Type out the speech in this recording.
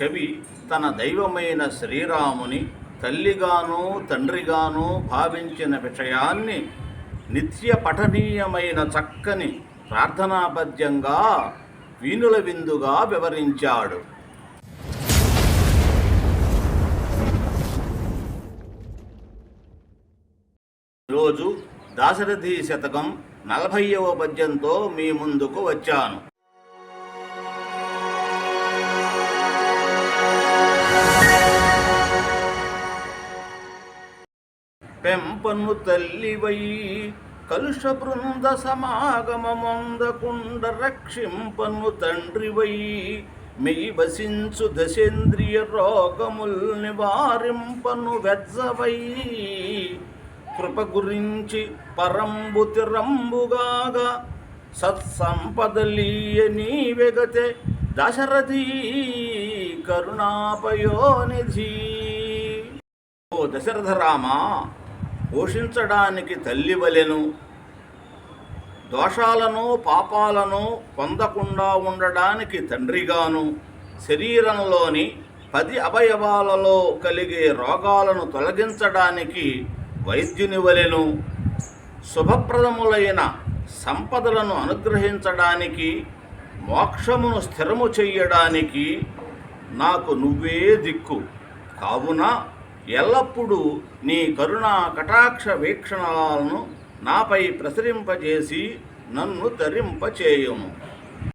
కవి తన దైవమైన శ్రీరాముని తల్లిగాను తండ్రిగాను భావించిన విషయాన్ని నిత్య పఠనీయమైన చక్కని ప్రార్థనాపద్యంగా వీనుల విందుగా వివరించాడు. ఈరోజు దాశరథి శతకం నలభైవ పద్యంతో మీ ముందుకు వచ్చాను. పెంపను తల్లివై కలుష బృంద సమాగమమొందకుండ రక్షింపను తండ్రివై మెయి వసించు దశేంద్రియ రోగముల్ నివారింపను వెజ్జవై కృప గురించి పరంబు తిరంబుగాగా సత్సంపదలీయ నీవెగతే దశరథీ కరుణాపయోనిధి. ఓ దశరథ రామ పోషించడానికి తల్లి వలెను దోషాలను పాపాలను పొందకుండా ఉండడానికి తండ్రిగాను. శరీరంలోని పది అవయవాలలో కలిగే రోగాలను తొలగించడానికి వైద్యుని వలెను శుభప్రదములైన సంపదలను అనుగ్రహించడానికి మోక్షమును స్థిరము చెయ్యడానికి నాకు నువ్వే దిక్కు. కావున ఎల్లప్పుడూ నీ కరుణా కటాక్ష వీక్షణాలను నాపై ప్రసరింపజేసి నన్ను తరింపచేయుము.